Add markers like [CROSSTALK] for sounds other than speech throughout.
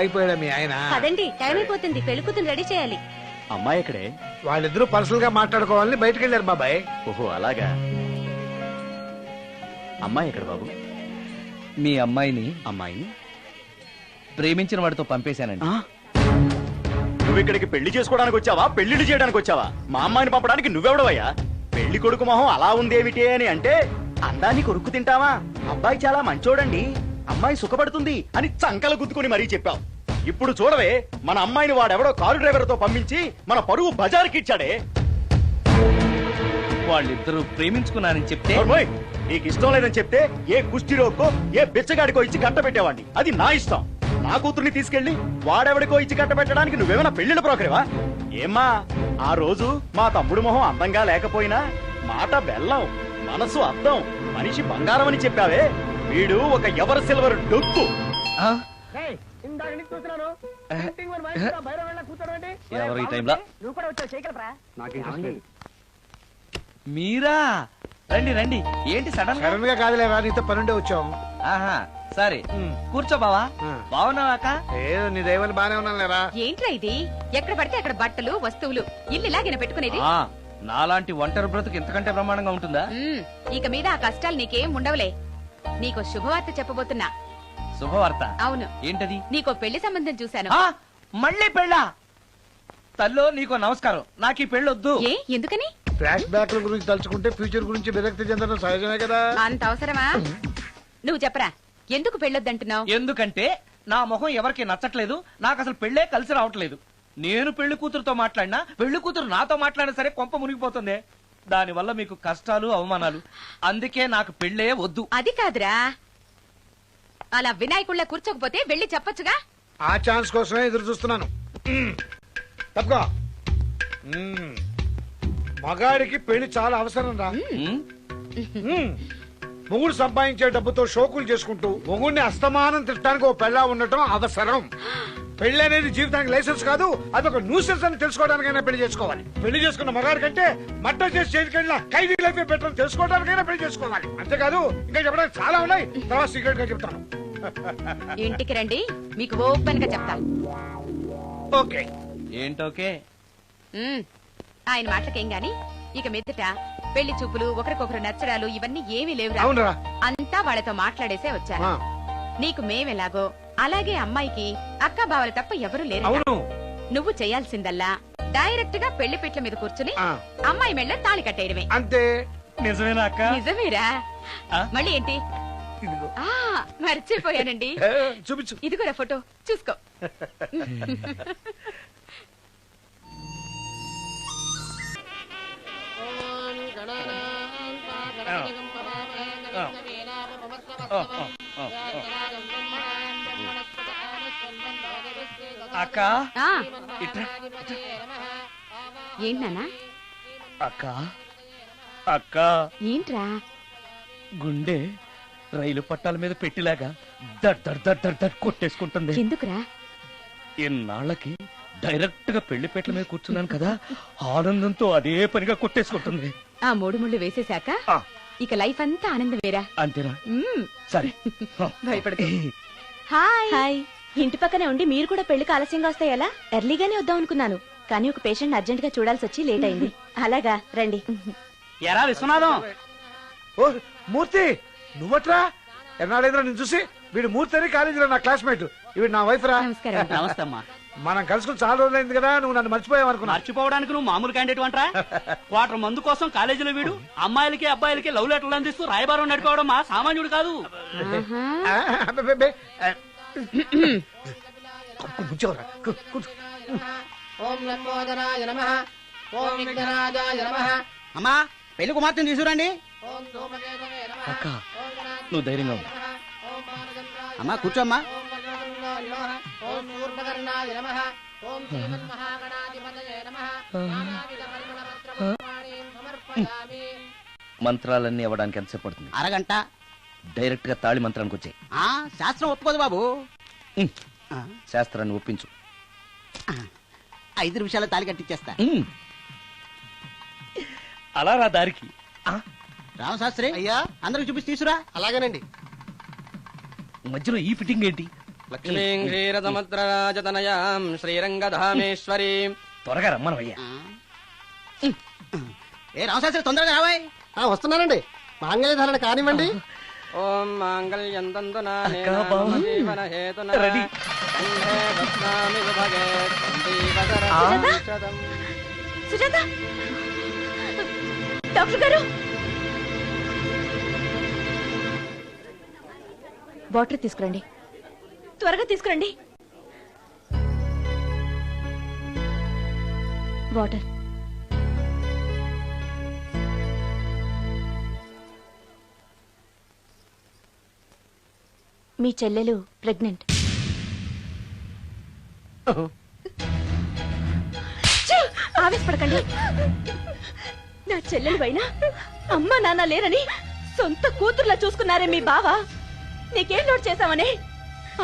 అయిపోయాడా మీ ఆయన? పదండి టైం అయిపోతుంది. పెళ్ళి కూతురు రెడీ చేయాలి. అమ్మాయి ఎక్కడే? వాళ్ళిద్దరూ పర్సనల్గా మాట్లాడుకోవాలని బయటకు వెళ్ళారు బాబాయ్. ఓహో అలాగా. అమ్మాయి ఎక్కడ బాబు? మీ అమ్మాయిని అమ్మాయిని? ప్రేమించిన వాడితో పంపేశానండి. ఆ? నువ్వు ఇక్కడికి పెళ్ళి చేసుకోవడానికి వచ్చావా? పెళ్ళిళ్ళు చేయడానికి వచ్చావా? మా అమ్మాయిని పంపడానికి నువ్వెవడవయ్యా? పెళ్ళి కొడుకు మొహం అలా ఉందేమిటి అని అంటే అందాన్ని కొరుక్కు తింటావా? అబ్బాయి చాలా మంచోడండి. అమ్మాయి సుఖపడుతుంది అని చంకలు గుద్దుకుని మరీ చెప్పావు. ఇప్పుడు చూడవే మన అమ్మాయిని వాడెవడో కారు డ్రైవర్తో పంపించి మన పరువు బజార్కి ఇచ్చాడే. వాళ్ళిద్దరూ ప్రేమించుకున్నారని చెప్తే? నీకు ఇష్టం లేదని చెప్తే ఏ కుష్టిరోకో ఏ బిచ్చగాడికో ఇచ్చి కట్టబెట్టేవాడిని అది నా ఇష్టం. నా కూతుర్ని తీసుకెళ్ళి వాడెవడికో ఇచ్చి కట్టబెట్టడానికి నువ్వేమైనా పెళ్ళిళ్ళ బ్రోకరేవా ఏమ్మా ఆ రోజు మా తమ్ముడు మొహం అందంగా లేకపోయినా మాట బెల్లం మనసు అద్దం మనిషి బంగారం అని చెప్పావే. వీడు ఒక ఎవరు సిల్వర్ డొక్కు. ఆ? ఎవరు ఈ టైంలో మీరా? రండి రండి. ఏంటి సడన్గా? సడన్గా కాదులేవా నీతో పనుండే వచ్చాం. ఆహా సరే. కూర్చో బావా. ఆ. బాగున్నావాక ఏదో నీ దైవాలు బానే ఉన్నాను లేరా ఏంట్రా ఇది? ఎక్కడ పడితే అక్కడ బట్టలు వస్తువులు ఇల్లు ఇలాగిన పెట్టుకునేది? ఆ, నాలాంటి ఒంటరి బ్రతుకు ఎంతకంటే బ్రహ్మాండంగా ఉంటుందా? ఇక మీద ఆ కష్టాలు నీకేం ఉండవులే. నీకో శుభవార్త చెప్పబోతున్నా. శుభవార్త? అవును. ఏంటది? నీకో పెళ్ళి సంబంధం చూశాను. ఆ మళ్ళీ పెళ్ళా? తల్లో నీకో నమస్కారం. నాకు ఈ పెళ్ళొద్దు. ఏ ఎందుకని? ఫ్లాష్ బ్యాక్ గురించి తలుచుకుంటే ఫ్యూచర్ గురించి విరక్తి చెందడం సహజమే కదా. అంత అవసరమా? నువ్వు చెప్పరా. ఎందుకు పెళ్ళొద్దంటున్నావు? ఎందుకంటే నా మొహం ఎవరికి నచ్చట్లేదు. నాకు అసలు పెళ్ళే కలిసి రావట్లేదు. నేను పెళ్ళి కూతురుతో మాట్లాడినా పెళ్ళి కూతురు నాతో మాట్లాడినా సరే కొంప మునిగిపోతుంది. దానివల్ల మీకు కష్టాలు అవమానాలు. అందుకే నాకు పెళ్ళే వద్దు. అది కాదురా. అలా వినాయకుళ్ళ కూర్చోకపోతే వెళ్ళి చెప్పొచ్చుగా? ఆ ఛాన్స్ కోసమే ఎదురు చూస్తున్నాను. తప్పుకో. మగాడికి పెళ్ళి చాలా అవసరం రా. మొగుడు సంపాదించే డబ్బుతో షోకులు చేసుకుంటూ మొగుడిని అస్తమానం తిట్టడానికి ఓ పెళ్ళా ఉండటం అవసరం. [GASPS] పెళ్ళి అనేది జీవితానికి లైసెన్స్ కాదు అదొక న్యూసెన్స్ అని తెలుసుకోవడానికైనా పెళ్ళి చేసుకోవాలి. పెళ్ళి చేసుకున్న మగాడి కంటే మట్ట చేసి చేతికెళ్ళిన ఖైదీ లైఫ్ బెటర్ అని తెలుసుకోవడానికైనా పెళ్ళి చేసుకోవాలి. అంతేకాదు ఇంకా చెప్పడానికి చాలా ఉన్నాయి. తర్వాత సీక్రెట్గా చెప్తాను. [LAUGHS] ఇంటికి రండి మీకు ఓపెన్గా చెప్తా ఓకే. ఏంటోకే? ఆయన మాటలకేం గాని ఇక మీదట పెళ్ళి చూపులు ఒకరికొకరు నచ్చడాలు ఇవన్నీ ఏమీ లేవురా. అవునరా. అంతా వాళ్ళతో మాట్లాడేసే వచ్చారు. నీకు మేమెలాగో అలాగే అమ్మాయికి అక్క బావలు తప్ప ఎవరు లేరు అవును. నువ్వు చేయాల్సిందల్లా డైరెక్ట్గా పెళ్ళి పిట్ల మీద కూర్చుని ఆ, అమ్మాయి మెళ్ళ తాళి కట్టేయడమే. అంతే. నిజమేనా అక్క? నిజమేరా? ఆ? మళ్ళీ ఏంటి? ఇదిగో. ఆ మర్చిపోయానండి. ఏ, చూపించు. ఇదిగోరా ఫోటో చూసుకో. ఆ. ఇట్రా. ఏంటన్నా అక్క. అక్క. ఏంట్రా? గుండె రైలు పట్టాల మీద పెట్టిలాగా దడ్ దడ్ దడ్ దడ్ దడ్ కొట్టేసుకుంటుంది. ఎందుకురా? ఇన్నాళ్ళకి డైరెక్ట్గా పెళ్ళి పెట్టల మీద కూర్చున్నాను కదా ఆనందంతో అదే పనిగా కొట్టేసుకుంటుంది. ఆ మూడు ముళ్ళు వేసేశాక ఇక లైఫ్ అంతా ఆనందమేరా. అంతేనా. సరే. [LAUGHS] భయపడకు. హాయ్. హాయ్. ఇంటి పక్కనే ఉండి మీరు కూడా పెళ్ళికి ఆలస్యంగా వస్తే ఎలా? ఎర్లీగానే వద్దాం అనుకున్నాను. కానీ ఒక పేషెంట్ అర్జెంట్గా చూడాల్సి వచ్చి లేట్ అయింది. అలాగా రండి. ఎరా విశ్వనాథం! ఓ మూర్తి! నువ్వట్రా? ఎన్నాడైందిరా నేను చూసి? వీడు మూర్తి అని కాలేజీలో నా క్లాస్మేట్. వీడు నా వైఫ్ రా. నమస్కారం నమస్తే అమ్మా మనం కలుసుకుని చాలా రోజులైంది కదా నువ్వు నన్ను మర్చిపోయావు అనుకున్నా మర్చిపోవడానికి నువ్వు మామూలు క్యాండిడేట్ అంటరా? క్వార్టర్ మందు కోసం కాలేజీలో వీడు అమ్మాయిలకి అబ్బాయిలకి లవ్ లెటర్లు అందిస్తూ రాయబారం నడుకోవడం మా సామాన్యుడు కాదు. ఓం లంబోదరాయ నమ. ఓం విఘ్నరాజాయ నమ. అమ్మా పెళ్ళి కుమార్తెను తీసుకురండి. ఓం ధూమకేతవే నమ. అక్క నువ్వు ధైర్యంగా మానదండాయ అమ్మా కూర్చోమ్మా. మంత్రాలన్నీ ఇవ్వడానికి ఎంతసేపు పడుతుంది? అరగంట. డైరెక్ట్గా తాళి మంత్రానికి వచ్చాయి. ఆ శాస్త్రం ఒప్పుకోదు బాబు. ఆ, శాస్త్రాన్ని ఒప్పించు. ఐదు నిమిషాలు తాలి కట్టించేస్తా ఉమ్. అలా రా దారికి. ఆ, రామశాస్త్రి అయ్యా. అందరికి చూపించి తీసురా. అలాగేనండి. మధ్యలో ఈ ఫిట్టింగ్ ఏంటి? లక్ష్మీం క్షీరసముద్రరాజతనయాం శ్రీరంగధామేశ్వరీం. త్వరగా రమ్మనవయ్యా ఏ రామశాస్త్రి తొందరగా రావాయ్. వస్తున్నానండి. మాంగళ్య ధారణ కానివ్వండి ఓం మాంగళ్యం బావ. జీవన హేతున సుజాత? శతం. సుజాత! డాక్టర్ గారు! వాటర్ తీసుకురండి. త్వరగా తీసుకురండి. వాటర్. మీ చెల్లెలు ప్రెగ్నెంట్! ఆవేశపడకండి. నా చెల్లెలు పైన అమ్మ నాన్న లేరని సొంత కూతుర్లా చూసుకున్నారే మీ బావ. నీకేం లోడ్ చేశావనే?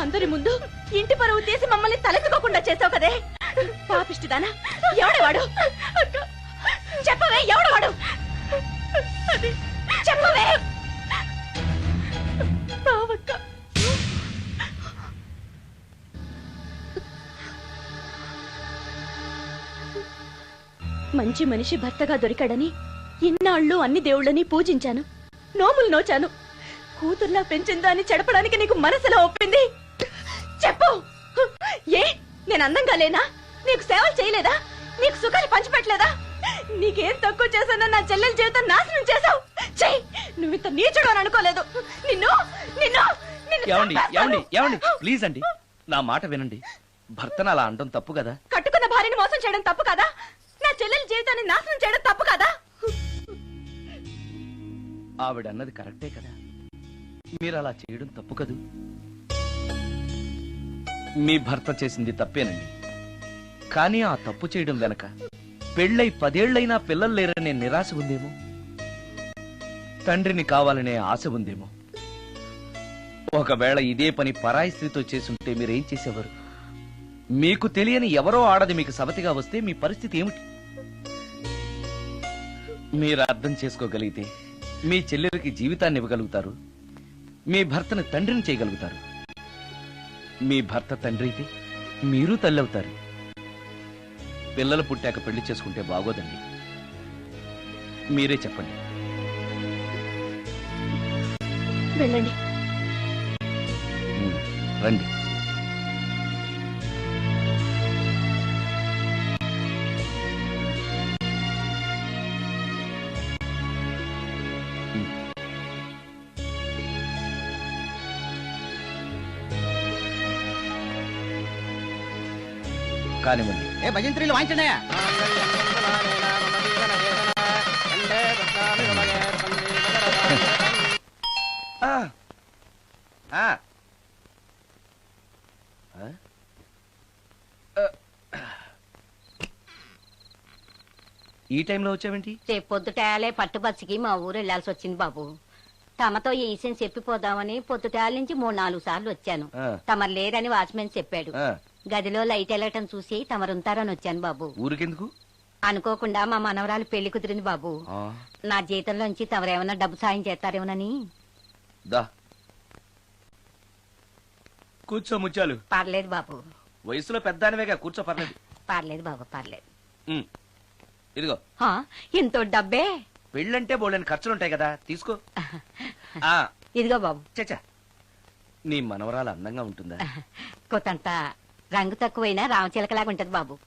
అందరి ముందు ఇంటి పరువు తీసి మమ్మల్ని తలెత్తుకోకుండా చేసావు కదే. పాపిష్టిదానా ఎవడేవాడు? చెప్పవే ఎవడవాడు? చెప్పవే! బావక్క. మంచి మనిషి భర్తగా దొరికాడని ఇన్నాళ్ళు అన్ని దేవుళ్ళని పూజించాను. నోములు నోచాను. కూతుర్లా పెంచిందా అని చెడపడానికి నీకు మనసులో ఒప్పింది? చెప్పు! ఏ? నేను అందంగా లేనా? నీకు సేవలు చేయలేదా? నీకు సుఖాలు పంచిపెట్టలేదా? నీకేం తక్కువ చేశానో నా చెల్లెల జీవితం నాశనం చేశావు. చెయ్యి నువ్వు ఇంత నీచుడు అని అనుకోలేదు. నిన్ను నిన్ను నిన్ను ఏమండి చంపేస్తాను. ఏమండి ఏమండి ప్లీజ్ అండి. నా మాట వినండి. భర్తను అలా అనడం తప్పు కదా? కట్టుకున్న భార్యని మోసం చేయడం తప్పు కదా? చెల్లెల జీవితాన్ని నాశనం చేయడం తప్పు కదా? ఆవిడ అన్నది కరెక్టే కదా. మీరు అలా చేయడం తప్పు కదూ? మీ భర్త చేసింది తప్పేనండి. కానీ ఆ తప్పు చేయడం వెనక పెళ్ళై పదేళ్ళైనా పిల్లలు లేరనే నిరాశ ఉందేమో? తండ్రిని కావాలనే ఆశ ఉందేమో? ఒకవేళ ఇదే పని పరాయి స్త్రీతో చేసుంటే మీరేం చేసేవారు? మీకు తెలియని ఎవరో ఆడది మీకు సవతిగా వస్తే మీ పరిస్థితి ఏమిటి? మీరు అర్థం చేసుకోగలిగితే మీ చెల్లెలకి జీవితాన్ని ఇవ్వగలుగుతారు. మీ భర్తను తండ్రిని చేయగలుగుతారు. మీ భర్త తండ్రి అయితే మీరు తల్లి అవుతారు పిల్లలు పుట్టాక పెళ్ళి చేసుకుంటే బాగోదండి. మీరే చెప్పండి. వెళ్ళండి. రండి. కానివ్వండి. ఏ భజంత్రీలు వాయించండి. ఈ టైంలో వచ్చావేంటి? రేపు పొద్దుటాలే పట్టుబస్సుకి మా ఊరు వెళ్ళాల్సి వచ్చింది బాబు. తమతో ఈ విషయం చెప్పిపోదామని పొద్దుటాల నుంచి మూడు నాలుగు సార్లు వచ్చాను. తమరు లేరని వాచ్మెన్ చెప్పాడు. గదిలో లైట్ వెళ్ళటం చూసి తమరుంటారని వచ్చాను బాబు. ఊరికెందుకు? అనుకోకుండా మా మనవరాలు పెళ్ళి కుదిరింది బాబు. నా జీతంలోంచి తమరేమన్నా డబ్బు సాయం చేస్తారేమోనని. కూర్చో ముచ్చాలు పర్లేదు బాబు. వయసులో పెద్దానివేగా కూర్చో పర్లేదు. పర్లేదు బాబు పర్లేదు. ఇదిగో. హా, ఇంతో డబ్బే? పెళ్ళంటే బోళ్ళని ఖర్చులుంటాయి కదా తీసుకో. [LAUGHS] ఇదిగో బాబు. చచ్చా నీ మనవరాలు అందంగా ఉంటుందా? కొత్తంత రంగు తక్కువైనా రామచిలకలాగా ఉంటది బాబు.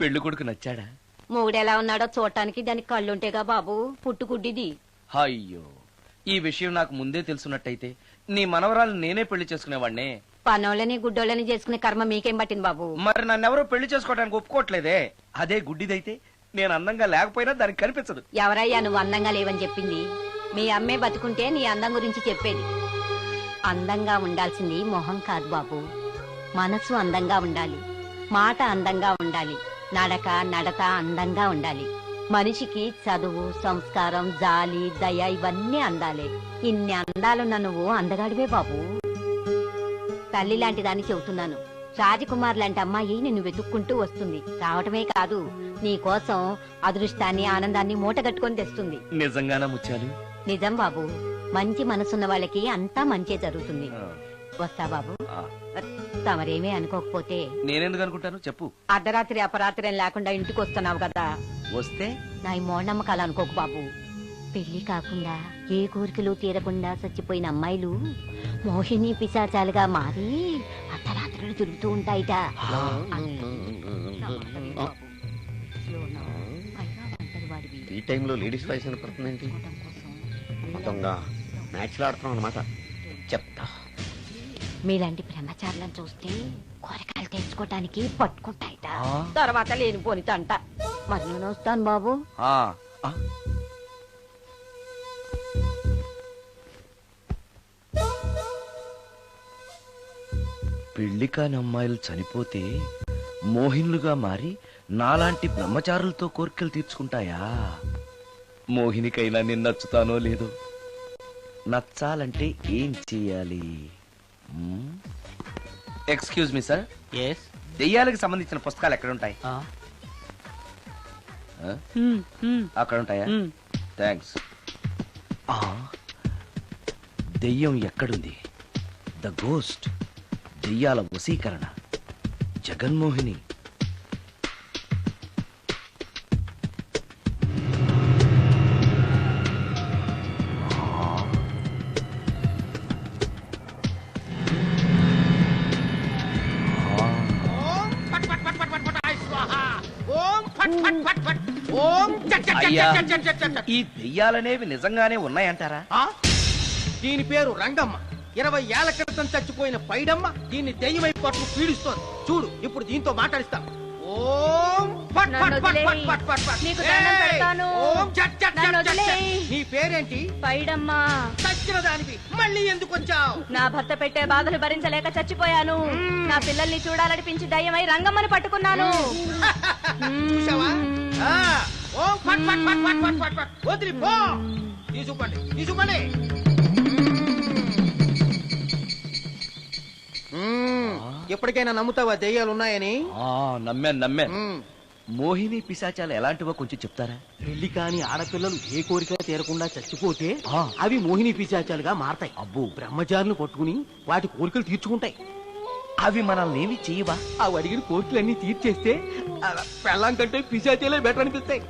పెళ్ళి కొడుకు నచ్చాడా? మూడెలా ఉన్నాడో చూడటానికి దానికి కళ్ళుంటేగా బాబు పుట్టుకుడ్డిది. అయ్యో ఈ విషయం నాకు ముందే తెలుసున్నట్టయితే నీ మనవరాలు నేనే పెళ్ళి చేసుకునేవాడినే పనోళ్ళని గుడ్డోళ్ళని చేసుకునే కర్మ మీకేం పట్టింది బాబు? మరి నన్నెవరూ పెళ్ళి చేసుకోవడానికి ఒప్పుకోవట్లేదే. అదే గుడ్డిదైతే నేను అందంగా లేకపోయినా దానికి కనిపించదు. ఎవరయ్యా నువ్వు అందంగా లేవని చెప్పింది? మీ అమ్మే బతుకుంటే నీ అందం గురించి చెప్పేది. అందంగా ఉండాల్సింది మొహం కాదు బాబు. మనసు అందంగా ఉండాలి. మాట అందంగా ఉండాలి. నడక నడత అందంగా ఉండాలి. మనిషికి చదువు సంస్కారం జాలి దయ ఇవన్నీ అందాలే. ఇన్ని అందాలున్న నువ్వు అందగాడివే బాబు. తల్లి లాంటి దాన్ని చెబుతున్నాను. రాజకుమార్ లాంటి అమ్మాయి నిన్ను వెతుక్కుంటూ వస్తుంది. రావటమే కాదు నీ కోసం అదృష్టాన్ని ఆనందాన్ని మూటగట్టుకొని తెస్తుంది. నిజంగానా ముత్యాలు? నిజం బాబు. మంచి మనసున్న వాళ్ళకి అంతా మంచే జరుగుతుంది. వస్తా బాబు. తమరేమీ అనుకోకపోతే నేనెందుకు అనుకుంటాను? చెప్పు. అర్ధరాత్రి అపరాత్రి లేకుండా ఇంటికి వస్తున్నావు కదా. వస్తే? నా ఈ మూఢనమ్మకాలు అనుకోకు బాబు. పెళ్ళి కాకుండా ఏ కోరికలు తీరకుండా చచ్చిపోయిన అమ్మాయిలు మోహిని పిశాచాలుగా మారి అర్ధరాత్రులు తిరుగుతూ ఉంటాయిట. ఈ టైంలో లేడీస్ వాయిస్ వినపడుతుందేంటి మొత్తంగా మ్యాచ్లు ఆడుతున్నాం అనమాట చెప్తా. మీలాంటి బ్రహ్మచారులను చూస్తే కోరికలు తెచ్చుకోవటానికి పట్టుకుంటాయిట. తర్వాత లేనిపోని తంట. మరి నేను వస్తాను బాబు. పెళ్ళి కాని అమ్మాయిలు చనిపోతే మోహిన్లుగా మారి నాలాంటి బ్రహ్మచారులతో కోరికలు తీర్చుకుంటాయా? మోహినికైనా నేను నచ్చుతానో లేదో? నచ్చాలంటే ఏం చెయ్యాలి ఎక్స్క్యూజ్ మీ సార్. ఎస్ దెయ్యాలకు సంబంధించిన పుస్తకాలు ఎక్కడ ఉంటాయి ఆ? అక్కడ ఉంటాయా థ్యాంక్స్ దెయ్యం ఎక్కడుంది? ద గోస్ట్ దెయ్యాల వశీకరణ. జగన్మోహిని ఈ దెయ్యాలనేవి నిజంగానే ఉన్నాయంటారా? దీని పేరు రంగమ్మ. ఇరవై ఏళ్ళ క్రితం చచ్చిపోయిన పైడమ్మ దీన్ని దెయ్యమై పట్టు పీడిస్తోంది. చూడు ఇప్పుడు దీంతో మాట్లాడిస్తాం. ఓం. నీ పేరేంటి? పైడమ్మా. చచ్చిన దానివి. మళ్ళీ ఎందుకు వచ్చావు? నా భర్త పెట్టే బాధలు భరించలేక చచ్చిపోయాను. నా పిల్లల్ని చూడాలనిపించి దయ్యమై రంగమ్మని పట్టుకున్నాను. చూసావా ఓం ఫట్ ఫట్ ఫట్ ఫట్ ఫట్ ఫట్ ఫట్. వదిలి పో. తీసుకోండి తీసుకోండి మ్మ్. ఎప్పటికైనా నమ్ముతావా దెయ్యాలు ఉన్నాయని ఆ, నమ్మాను నమ్మాను మ్మ్. మోహిని పిశాచాలు ఎలాంటివో కొంచెం చెప్తారా? పెళ్ళి కాని ఆడపిల్లలు ఏ కోరిక తీరకుండా చచ్చిపోతే. అవి మోహిని పిశాచాలుగా మారతాయి. అబ్బో. బ్రహ్మచారులు పట్టుకుని వాటి కోరికలు తీర్చుకుంటాయి. అవి మనల్ని ఏమి చేయవా? అవి అడిగిన కోరికలన్నీ తీర్చేస్తే పెళ్ళాం కంటే పిశాచాలే బెటర్ అనిపిస్తాయి.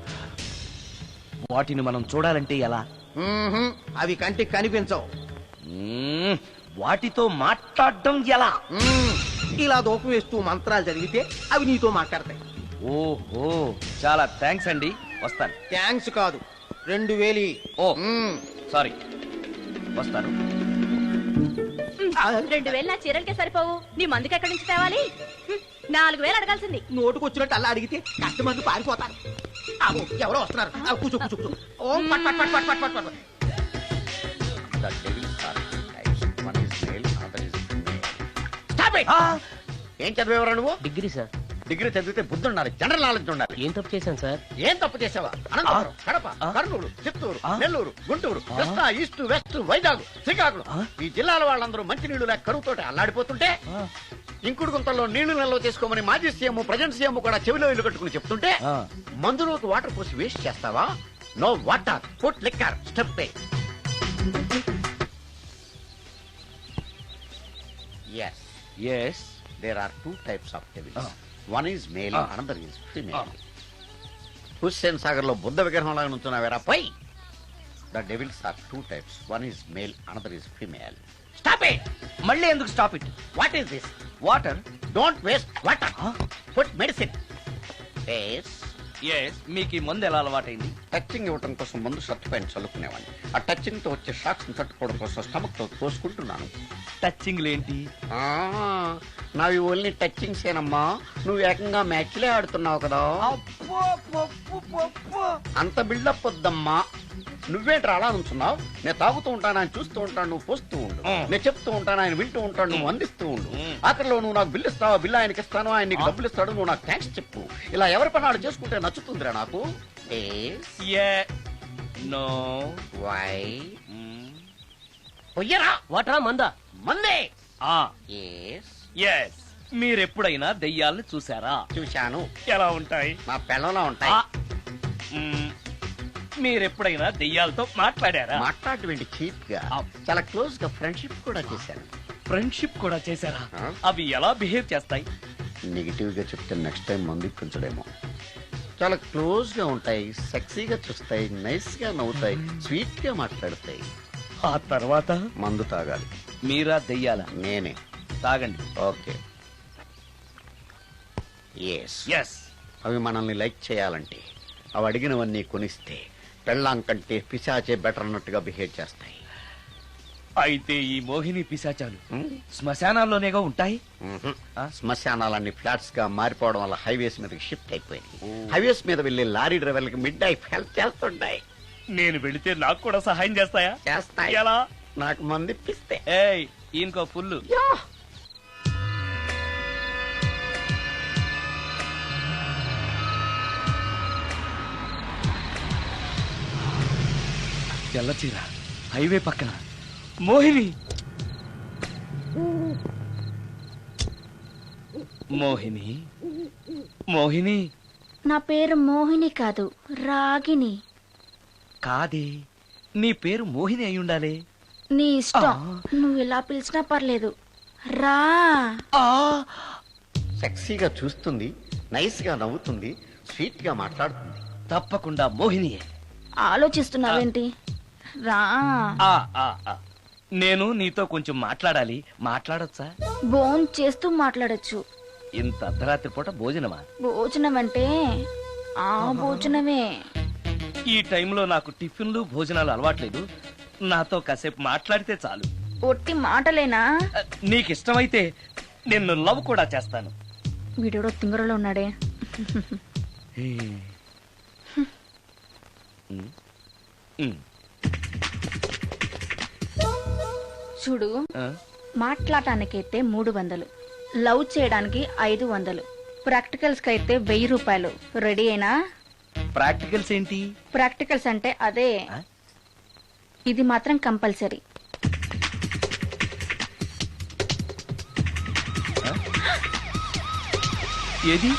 వాటిని మనం చూడాలంటే ఎలా. అవి కంటికి కనిపించవు. వాటితో మాట్లాడడం ఎలా. ఇలా దూపం వేస్తూ మంత్రాలు చదివితే అవి నీతో మాట్లాడతాయి. ఓహో చాలా థ్యాంక్స్ అండి. వస్తాను. థ్యాంక్స్ కాదు రెండు వేలి ఓ. సారీ. వస్తాను. [LAUGHS] రెండు వేలు నా చీరలకే సరిపోవు. నీ మందుకి ఎక్కడి నుంచి తేవాలి? హ్మ్, నాలుగు వేలు అడగాల్సింది. నోటుకు వచ్చినట్టు అలా అడిగితే కస్టమర్లు పారిపోతారు. ఆగు, ఎవరో వస్తున్నారు. ఆ, కూర్చో కూర్చో కూర్చో. ఓం పట్ పట్ పట్ పట్ పట్ పట్ పట్. The devils are two types. One is male, another is female. Stop it! ఏం చదివేవరా నువ్వు? డిగ్రీ సార్ డిగ్రీ చదివితే బుద్ధి ఉండాలి జనరల్ నాలెడ్జ్ ఉండాలి. ఏం తప్పు చేశాను సార్? ఏం తప్పు చేసావా అనంతపురం కడప కర్నూలు చిత్తూరు నెల్లూరు గుంటూరు కృష్ణా ఈస్ట్ వెస్ట్ వైజాగ్ శ్రీకాకుళం. ఈ జిల్లాల వాళ్ళందరూ మంచినీళ్ళు లేక కరువుతోటి అల్లాడిపోతుంటే ఇంకుడు గుంతల్లో నీళ్ళు నిల్వ చేసుకోమని మాజీ సీఎం ప్రజెంట్ సీఎం కూడా చెవిలో ఇల్లు కట్టుకుని చెప్తుంటే మందులోకి వాటర్ పోసి వేస్ట్ చేస్తావా? No water put liquor step yes yes there are two types of devils. One is male, another is female. Hussain సాగర్లో బుద్ధ విగ్రహం లాగా నుంచున్నావేరా పై the devils are two types one is male another is female stop it మళ్ళీ ఎందుకు stop it what is this water don't waste water put medicine yes yes మీకు ఈ మందు ఎలా అలవాటైంది? టచింగ్ ఇవ్వడం కోసం ముందు షర్ట్ పైన చల్లుకునేవాడిని. ఆ టచింగ్తో వచ్చే షాక్స్ తట్టుకోవడం కోసం స్టమక్తో తోసుకుంటున్నాను టచింగ్ లేంటి ఆ, నావి ఓన్లీ టచింగ్స్ ఏనమ్మా నువ్వు ఏకంగా మ్యాచ్లే ఆడుతున్నావు కదా. అంత బిల్డప్ వద్దమ్మా. నువ్వేంట్రా అలా నుంచున్నావు నేను తాగుతూ ఉంటాను ఆయన చూస్తూ ఉంటాను నువ్వు పోస్తూ ఉండు. నేను చెప్తూ ఉంటాను ఆయన వింటూ ఉంటాను నువ్వు అందిస్తూ ఉండు. ఆఖరిలో నువ్వు నాకు బిల్లు ఇస్తావా బిల్లు ఆయనకి ఇస్తాను ఆయన నీకు డబ్బులు ఇస్తాడు నువ్వు నాకు థ్యాంక్స్ చెప్పు. ఇలా ఎవరి పని ఆడు చేసుకుంటే నచ్చుతుందిరా నాకు? నో. వై? పొయ్యరా వాటరా మందా? మందే! ఆ. ఎస్ ఎస్ మీరెప్పుడైనా దెయ్యాలను చూసారా చూశాను. ఎలా ఉంటాయి? నా పిల్లలా ఉంటాయి. ఆ, మ్మ్. మీరెప్పుడైనా దెయ్యాలతో మాట్లాడారా? మాట్లాడేటువంటి చీప్గా చాలా క్లోజ్గా ఫ్రెండ్షిప్ కూడా చేశాను. ఫ్రెండ్షిప్ కూడా చేశారా? ఆ? అవి ఎలా బిహేవ్ చేస్తాయి? నెగిటివ్గా చెప్తే నెక్స్ట్ టైం మందు ఇప్పించడేమో. చాలా క్లోజ్గా ఉంటాయి సెక్సీగా చూస్తాయి నైస్గా నవ్వుతాయి స్వీట్గా మాట్లాడతాయి. ఆ తర్వాత? మందు తాగాలి. మీరా దెయ్యాల? నేనే. తాగండి. ఓకే. ఎస్ ఎస్ అవి మనల్ని లైక్ చేయాలంటే అవి అడిగినవన్నీ కొనిస్తే పెళ్ళాం కంటే పిశాచే బెటర్ అన్నట్టుగా బిహేవ్ చేస్తాయి. అయితే ఈ మోహిని పిశాచాలు? శ్మశానాల్లోనేగా ఉంటాయి. ఆ? శ్మశానాలన్నీ ఫ్లాట్స్గా మారిపోవడం వల్ల హైవేస్ మీదకి షిఫ్ట్ అయిపోయింది హైవేస్ మీద వెళ్ళే లారీ డ్రైవర్లకి మిడ్ ఐ హెల్ప్ చేస్తుంటాయి. నేను వెళితే నాకు కూడా సహాయం చేస్తాయా? చేస్తాయి. ఎలా? నాకు మంది ఇప్పిస్తే ఏయ్ ఈయనకో ఫుల్ తెల్లచీర హైవే పక్కన. మోహిని! మోహిని? మోహిని? నా పేరు మోహిని కాదు రాగిని. కాదే. నీ పేరు మోహిని అయి ఉండాలి నీ ఇష్టం. నువ్వు ఇలా పిలిచినా పర్లేదు. రా. సెక్సీగా చూస్తుంది నైస్గా నవ్వుతుంది స్వీట్గా మాట్లాడుతుంది. తప్పకుండా మోహినియే. ఆలోచిస్తున్నావేంటి? రా. ఆ, ఆ, ఆ. నేను నీతో కొంచెం మాట్లాడాలి. మాట్లాడొచ్చా? బోన్ చేస్తూ మాట్లాడొచ్చు. ఇంత అర్ధరాత్రి పూట భోజనమా? భోజనం అంటే ఆ భోజనమే. ఈ టైంలో నాకు టిఫిన్లు భోజనాలు అలవాట్లేదు. నాతో కాసేపు మాట్లాడితే చాలు. ఒట్టి మాటలేనా? నీకు ఇష్టమైతే నిన్ను లవ్ కూడా చేస్తాను. వీడెవడో తింగరలో ఉన్నాడే. చూడు? మాట్లాడటానికైతే మూడు వందలు లవ్ చేయడానికి ఐదు వందలు ప్రాక్టికల్స్కి అయితే వెయ్యి రూపాయలు. రెడీ అయినా? ప్రాక్టికల్స్ ఏంటి? ప్రాక్టికల్స్ అంటే అదే. ఆ? ఇది మాత్రం కంపల్సరీ. ఏది?